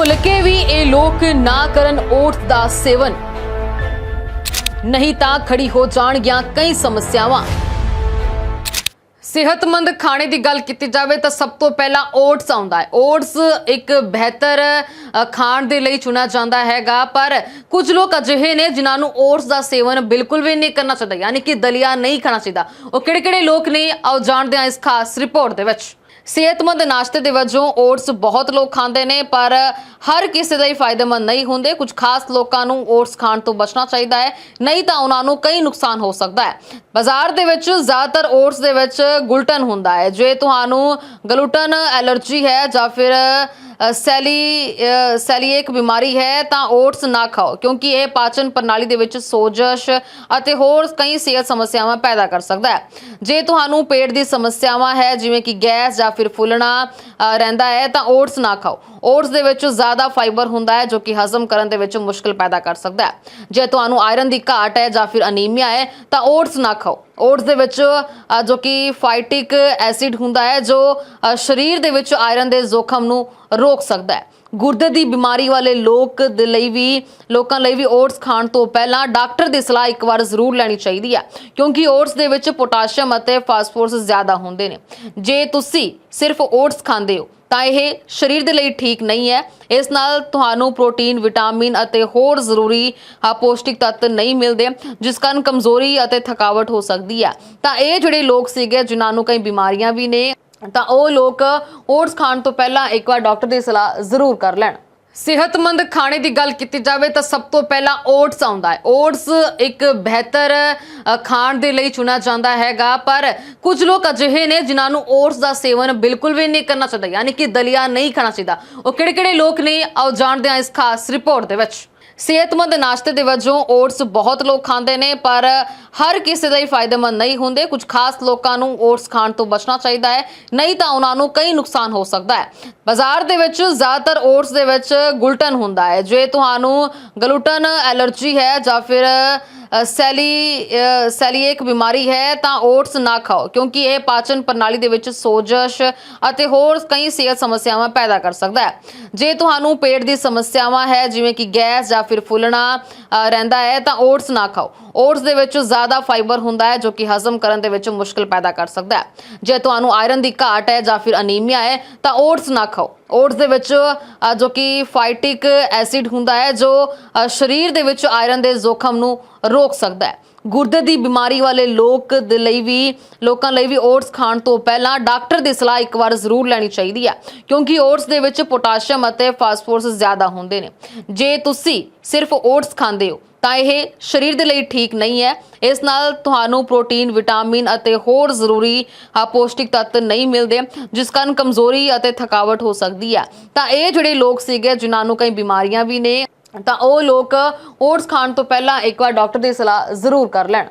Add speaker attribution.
Speaker 1: ਭੁੱਲ ਕੇ ਵੀ ਇਹ ਲੋਕ ਨਾ ਕਰਨ ਓਟਸ ਦਾ ਸੇਵਨ। ਨਹੀਂ ਤਾਂ ਖੜੀ ਹੋ ਜਾਣਗੀਆਂ ਕਈ ਸਮੱਸਿਆਵਾਂ। ਸਿਹਤਮੰਦ ਖਾਣੇ ਦੀ ਗੱਲ ਕੀਤੀ ਜਾਵੇ ਤਾਂ ਸਭ ਤੋਂ ਪਹਿਲਾਂ ਓਟਸ ਆਉਂਦਾ ਹੈ। ਓਟਸ ਇੱਕ ਬਿਹਤਰ ਖਾਣ ਦੇ ਲਈ ਚੁਣਾ ਜਾਂਦਾ ਹੈਗਾ, ਪਰ ਕੁਝ ਲੋਕ ਅਜਿਹੇ ਨੇ ਜਿਨ੍ਹਾਂ ਨੂੰ ਓਟਸ ਦਾ ਸੇਵਨ ਬਿਲਕੁਲ ਵੀ ਨਹੀਂ ਕਰਨਾ ਚਾਹੀਦਾ, ਯਾਨੀ ਕਿ ਦਲੀਆ ਨਹੀਂ ਖਾਣਾ ਚਾਹੀਦਾ। ਉਹ ਕਿਹੜੇ-ਕਿਹੜੇ ਲੋਕ ਨੇ? ਆਓ ਜਾਣਦੇ ਹਾਂ ਇਸ ਖਾਸ ਰਿਪੋਰਟ ਦੇ ਵਿੱਚ। ਸਿਹਤਮੰਦ ਨਾਸ਼ਤੇ ਦੇ ਵਜੋਂ ਓਟਸ ਬਹੁਤ ਲੋਕ ਖਾਂਦੇ ਨੇ, ਪਰ ਹਰ ਕਿਸੇ ਦਾ ਫਾਇਦੇਮੰਦ ਨਹੀਂ ਹੁੰਦੇ। ਕੁਝ ਖਾਸ ਲੋਕਾਂ ਨੂੰ ਓਟਸ ਖਾਣ ਤੋਂ ਬਚਣਾ ਚਾਹੀਦਾ ਹੈ। ਨਹੀਂ ਤਾਂ ਉਹਨਾਂ ਨੂੰ ਕਈ ਨੁਕਸਾਨ ਹੋ ਸਕਦਾ ਹੈ। ਬਾਜ਼ਾਰ ਦੇ ਵਿੱਚ ਜ਼ਿਆਦਾਤਰ ਓਟਸ ਦੇ ਵਿੱਚ ਗਲੂਟਨ ਹੁੰਦਾ ਹੈ, ਜੇ ਤੁਹਾਨੂੰ ਗਲੂਟਨ ਐਲਰਜੀ ਹੈ ਜਾਂ ਫਿਰ ਸੈਲੀ ਸੈਲੀਏਕ ਬਿਮਾਰੀ ਹੈ, ਤਾਂ ਓਟਸ ਨਾ ਖਾਓ, ਕਿਉਂਕਿ ਇਹ ਪਾਚਨ ਪ੍ਰਣਾਲੀ ਦੇ ਵਿੱਚ ਸੋਜਸ਼ ਅਤੇ ਹੋਰ ਕਈ ਸਿਹਤ ਸਮੱਸਿਆਵਾਂ ਪੈਦਾ ਕਰ ਸਕਦਾ ਹੈ। ਜੇ ਤੁਹਾਨੂੰ ਪੇਟ ਦੀ ਸਮੱਸਿਆਵਾਂ ਹੈ, ਜਿਵੇਂ ਕਿ ਗੈਸ ਜਾਂ ਫਿਰ ਫੁੱਲਣਾ ਰਹਿੰਦਾ ਹੈ, ਤਾਂ ਓਟਸ ਨਾ ਖਾਓ। ਓਟਸ ਦੇ ਵਿੱਚ ਜ਼ਿਆਦਾ ਫਾਈਬਰ ਹੁੰਦਾ ਹੈ, ਜੋ ਕਿ ਹਜ਼ਮ ਕਰਨ ਦੇ ਵਿੱਚ ਮੁਸ਼ਕਲ ਪੈਦਾ ਕਰ ਸਕਦਾ ਹੈ। ਜੇ ਤੁਹਾਨੂੰ ਆਇਰਨ ਦੀ ਘਾਟ ਹੈ ਜਾਂ ਫਿਰ ਅਨੀਮੀਆ ਹੈ, ਤਾਂ ਓਟਸ ਨਾ ਖਾਓ। ਓਟਸ ਦੇ ਵਿੱਚ ਜੋ ਕਿ ਫਾਈਟਿਕ ਐਸਿਡ ਹੁੰਦਾ ਹੈ, ਜੋ ਸਰੀਰ ਦੇ ਵਿੱਚ ਆਇਰਨ ਦੇ ਜ਼ੋਖਮ ਨੂੰ ਰੋਕ ਸਕਦਾ ਹੈ। ਗੁਰਦੇ ਦੀ ਬਿਮਾਰੀ ਵਾਲੇ ਲੋਕ ਦੇ ਲਈ ਵੀ ਲੋਕਾਂ ਲਈ ਵੀ ਓਟਸ ਖਾਣ ਤੋਂ ਪਹਿਲਾਂ ਡਾਕਟਰ ਦੀ ਸਲਾਹ ਇੱਕ ਵਾਰ ਜ਼ਰੂਰ ਲੈਣੀ ਚਾਹੀਦੀ ਹੈ ਕਿਉਂਕਿ ਓਟਸ ਦੇ ਵਿੱਚ ਪੋਟਾਸ਼ੀਅਮ ਅਤੇ ਫਾਸਫੋਰਸ ਜ਼ਿਆਦਾ ਹੁੰਦੇ ਨੇ। ਜੇ ਤੁਸੀਂ ਸਿਰਫ ਓਟਸ ਖਾਂਦੇ ਹੋ ਤਾਂ ਇਹ ਸਰੀਰ ਦੇ ਲਈ ਠੀਕ ਨਹੀਂ ਹੈ। ਇਸ ਨਾਲ ਤੁਹਾਨੂੰ ਪ੍ਰੋਟੀਨ ਵਿਟਾਮਿਨ ਅਤੇ ਹੋਰ ਜ਼ਰੂਰੀ ਅ, ਪੌਸ਼ਟਿਕ ਤੱਤ ਨਹੀਂ ਮਿਲਦੇ ਜਿਸ ਕਾਰਨ ਕਮਜ਼ੋਰੀ ਅਤੇ ਥਕਾਵਟ ਹੋ ਸਕਦੀ ਹੈ। ਤਾਂ ਇਹ ਜਿਹੜੇ ਲੋਕ ਸੀਗੇ ਜਿਨ੍ਹਾਂ ਨੂੰ ਕਈ ਬਿਮਾਰੀਆਂ ਵੀ ਨੇ ਤਾਂ ਉਹ ਲੋਕ ਓਟਸ ਖਾਣ ਤੋਂ ਪਹਿਲਾਂ ਇੱਕ ਵਾਰ ਡਾਕਟਰ ਦੀ ਸਲਾਹ ਜ਼ਰੂਰ ਕਰ ਲੈਣ। ਸਿਹਤਮੰਦ ਖਾਣੇ ਦੀ ਗੱਲ ਕੀਤੀ ਜਾਵੇ ਤਾਂ ਸਭ ਤੋਂ ਪਹਿਲਾਂ ਓਟਸ ਆਉਂਦਾ ਹੈ। ਓਟਸ ਇੱਕ ਬਿਹਤਰ ਖਾਣ ਦੇ ਲਈ ਚੁਣਾ ਜਾਂਦਾ ਹੈਗਾ, ਪਰ ਕੁਝ ਲੋਕ ਅਜਿਹੇ ਨੇ ਜਿਨ੍ਹਾਂ ਨੂੰ ਓਟਸ ਦਾ ਸੇਵਨ ਬਿਲਕੁਲ ਵੀ ਨਹੀਂ ਕਰਨਾ ਚਾਹੀਦਾ, ਯਾਨੀ ਕਿ ਦਲੀਆ ਨਹੀਂ ਖਾਣਾ ਚਾਹੀਦਾ। ਉਹ ਕਿਹੜੇ-ਕਿਹੜੇ ਲੋਕ ਨੇ? ਆਓ ਜਾਣਦੇ ਹਾਂ ਇਸ ਖਾਸ ਰਿਪੋਰਟ ਦੇ ਵਿੱਚ। ਸਿਹਤਮੰਦ ਨਾਸ਼ਤੇ ਦੇ ਵਜੋਂ ਓਟਸ ਬਹੁਤ ਲੋਕ ਖਾਂਦੇ ਨੇ, ਪਰ ਹਰ ਕਿਸੇ ਦਾ ਹੀ ਫਾਇਦੇਮੰਦ ਨਹੀਂ ਹੁੰਦੇ। ਕੁਝ ਖਾਸ ਲੋਕਾਂ ਨੂੰ ਓਟਸ ਖਾਣ ਤੋਂ ਬਚਣਾ ਚਾਹੀਦਾ ਹੈ, ਨਹੀਂ ਤਾਂ ਉਹਨਾਂ ਨੂੰ ਕਈ ਨੁਕਸਾਨ ਹੋ ਸਕਦਾ ਹੈ। ਬਾਜ਼ਾਰ ਦੇ ਵਿੱਚ ਜ਼ਿਆਦਾਤਰ ਓਟਸ ਦੇ ਵਿੱਚ ਗਲੂਟਨ ਹੁੰਦਾ ਹੈ, ਜੇ ਤੁਹਾਨੂੰ ਗਲੂਟਨ ਐਲਰਜੀ ਹੈ ਜਾਂ ਫਿਰ ਸੈਲੀ ਸੈਲੀਏਕ ਬਿਮਾਰੀ ਹੈ, ਤਾਂ ਓਟਸ ਨਾ ਖਾਓ, ਕਿਉਂਕਿ ਇਹ ਪਾਚਨ ਪ੍ਰਣਾਲੀ ਦੇ ਵਿੱਚ ਸੋਜਸ਼ ਅਤੇ ਹੋਰ ਕਈ ਸਿਹਤ ਸਮੱਸਿਆਵਾਂ ਪੈਦਾ ਕਰ ਸਕਦਾ ਹੈ। ਜੇ ਤੁਹਾਨੂੰ ਪੇਟ ਦੀ ਸਮੱਸਿਆਵਾਂ ਹੈ, ਜਿਵੇਂ ਕਿ ਗੈਸ ਜਾਂ ਫਿਰ ਫੁੱਲਣਾ ਰਹਿੰਦਾ ਹੈ, ਤਾਂ ਓਟਸ ਨਾ ਖਾਓ। ਓਟਸ ਦੇ ਵਿੱਚ ਜ਼ਿਆਦਾ ਫਾਈਬਰ ਹੁੰਦਾ ਹੈ, ਜੋ ਕਿ ਹਜ਼ਮ ਕਰਨ ਦੇ ਵਿੱਚ ਮੁਸ਼ਕਲ ਪੈਦਾ ਕਰ ਸਕਦਾ ਹੈ। ਜੇ ਤੁਹਾਨੂੰ ਆਇਰਨ ਦੀ ਘਾਟ ਹੈ ਜਾਂ ਫਿਰ ਅਨੀਮੀਆ ਹੈ, ਤਾਂ ਓਟਸ ਨਾ ਖਾਓ। ਓਟਸ ਦੇ ਵਿੱਚ ਜੋ ਕਿ ਫਾਈਟਿਕ ਐਸਿਡ ਹੁੰਦਾ ਹੈ, ਜੋ ਸਰੀਰ ਦੇ ਵਿੱਚ ਆਇਰਨ ਦੇ ਜ਼ੋਖਮ ਨੂੰ ਰੋਕ ਸਕਦਾ ਹੈ। ਗੁਰਦੇ ਦੀ ਬਿਮਾਰੀ ਵਾਲੇ ਲੋਕ ਦੇ ਲਈ ਵੀ ਲੋਕਾਂ ਲਈ ਵੀ ਓਟਸ ਖਾਣ ਤੋਂ ਪਹਿਲਾਂ ਡਾਕਟਰ ਦੀ ਸਲਾਹ ਇੱਕ ਵਾਰ ਜ਼ਰੂਰ ਲੈਣੀ ਚਾਹੀਦੀ ਹੈ ਕਿਉਂਕਿ ਓਟਸ ਦੇ ਵਿੱਚ ਪੋਟਾਸ਼ੀਅਮ ਅਤੇ ਫਾਸਫੋਰਸ ਜ਼ਿਆਦਾ ਹੁੰਦੇ ਨੇ। ਜੇ ਤੁਸੀਂ ਸਿਰਫ ਓਟਸ ਖਾਂਦੇ ਹੋ ਤਾਂ ਇਹ ਸਰੀਰ ਦੇ ਲਈ ਠੀਕ ਨਹੀਂ ਹੈ। ਇਸ ਨਾਲ ਤੁਹਾਨੂੰ ਪ੍ਰੋਟੀਨ ਵਿਟਾਮਿਨ ਅਤੇ ਹੋਰ ਜ਼ਰੂਰੀ ਅ, ਪੌਸ਼ਟਿਕ ਤੱਤ ਨਹੀਂ ਮਿਲਦੇ ਜਿਸ ਕਾਰਨ ਕਮਜ਼ੋਰੀ ਅਤੇ ਥਕਾਵਟ ਹੋ ਸਕਦੀ ਹੈ। ਤਾਂ ਇਹ ਜਿਹੜੇ ਲੋਕ ਸੀਗੇ ਜਿਨ੍ਹਾਂ ਨੂੰ ਕਈ ਬਿਮਾਰੀਆਂ ਵੀ ਨੇ ਤਾਂ ਉਹ ਲੋਕ ਓਟਸ ਖਾਣ ਤੋਂ ਪਹਿਲਾਂ ਇੱਕ ਵਾਰ ਡਾਕਟਰ ਦੀ ਸਲਾਹ ਜ਼ਰੂਰ ਕਰ ਲੈਣ।